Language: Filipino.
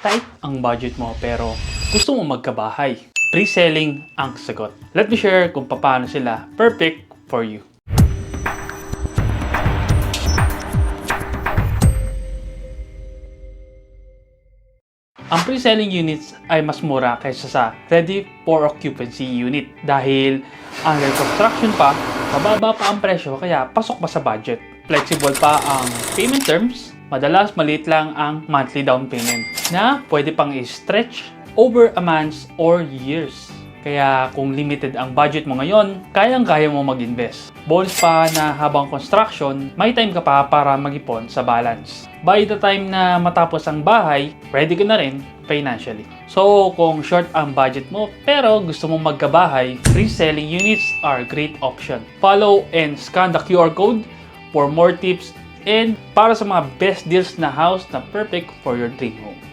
tight ang budget mo pero gusto mo magkabahay. Pre-selling ang sagot. Let me share kung paano sila perfect for you. Ang pre-selling units ay mas mura kaysa sa ready for occupancy unit dahil under construction pa, mababa pa ang presyo kaya pasok pa sa budget. Flexible pa ang payment terms, madalas maliit lang ang monthly down payment na pwede pang i-stretch over a months or years. Kaya kung limited ang budget mo ngayon, kayang-kaya mo mag-invest. Bonus pa na habang construction, may time ka pa para mag-ipon sa balance. By the time na matapos ang bahay, ready ka na rin financially. So, kung short ang budget mo pero gusto mong magkabahay, free-selling units are great option. Follow and scan the QR code for more tips and para sa mga best deals na house na perfect for your dream home.